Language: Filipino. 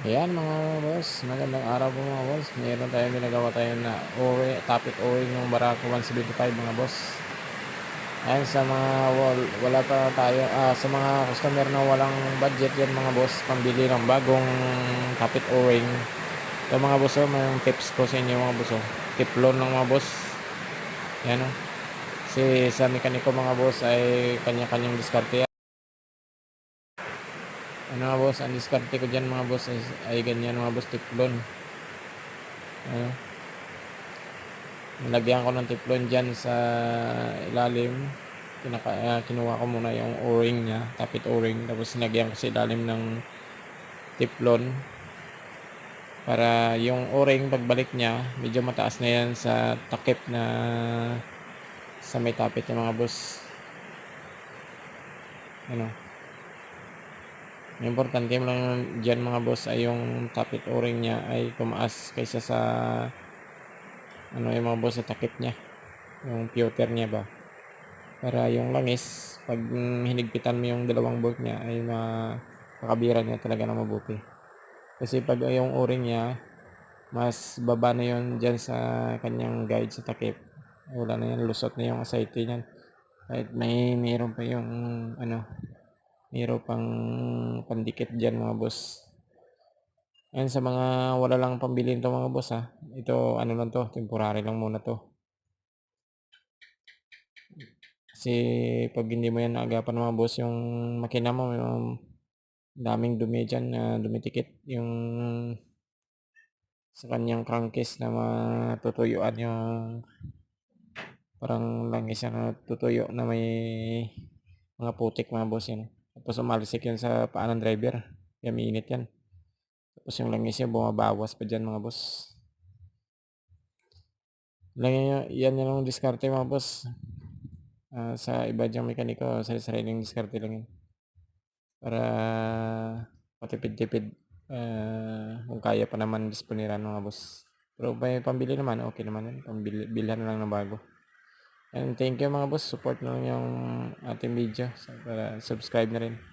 Ayan mga boss, magandang araw po mga boss. Meron tayong ginagawa tayo na OE, topic OE ng Barako 175 mga boss. Ayan sa mga wal, wala pa tayo, ah, sa mga customer na walang budget yan mga boss, pambili ng bagong topic O-ring. So mga boss, oh, may tips ko sa inyo mga boss. Oh. Tip loan ng mga boss. Ayan oh. Kasi sa mekaniko mga boss ay kanya-kanyang diskarte ano mga boss, ang diskarte ko dyan mga boss ay, ay ganyan mga boss, tiplon. Ano? Nilagyan ko ng tiplon dyan sa ilalim. Pinaka, uh, kinuha ko muna yung o-ring niya, tapit o-ring. Tapos sinagyan ko sa ilalim ng tiplon. Para yung o-ring pagbalik niya, medyo mataas na yan sa takip na sa may tapit ng mga boss. Ano? Importante mo lang dyan mga boss ay yung tapit o-ring niya ay tumaas kaysa sa ano yung mga boss sa takip niya. Yung pewter niya ba. Para yung langis, pag hinigpitan mo yung dalawang bolt niya ay makakabira niya talaga na mabuti. Kasi pag yung o-ring niya, mas baba na yun dyan sa kanyang guide sa takip. Wala na yan, lusot na yung aside niyan. Kahit may mayroon pa yung ano, Meron pang pandikit dyan mga boss. Ayan sa mga wala lang pambili nito mga boss ha. Ito ano lang to, temporary lang muna to. Kasi pag hindi mo yan naagapan mga boss yung makina mo, yung daming dumi dyan na dumitikit yung sa kanyang crankcase na matutuyuan yung parang langis na tutuyo na may mga putik mga boss yan. Tapos umalisik yan sa paa ng driver. Kaya mainit yan. Tapos yung langis niya bumabawas pa dyan mga boss. Lang yan, yan yung diskarte mga boss. Uh, sa iba dyang mekaniko, sa sariling diskarte lang yan. Para matipid-tipid. Uh, kung kaya pa naman disponiran mga boss. Pero may pambili naman, okay naman yan. Pambilhan na lang ng bago. And thank you mga boss. Support na yung ating video. Para subscribe na rin.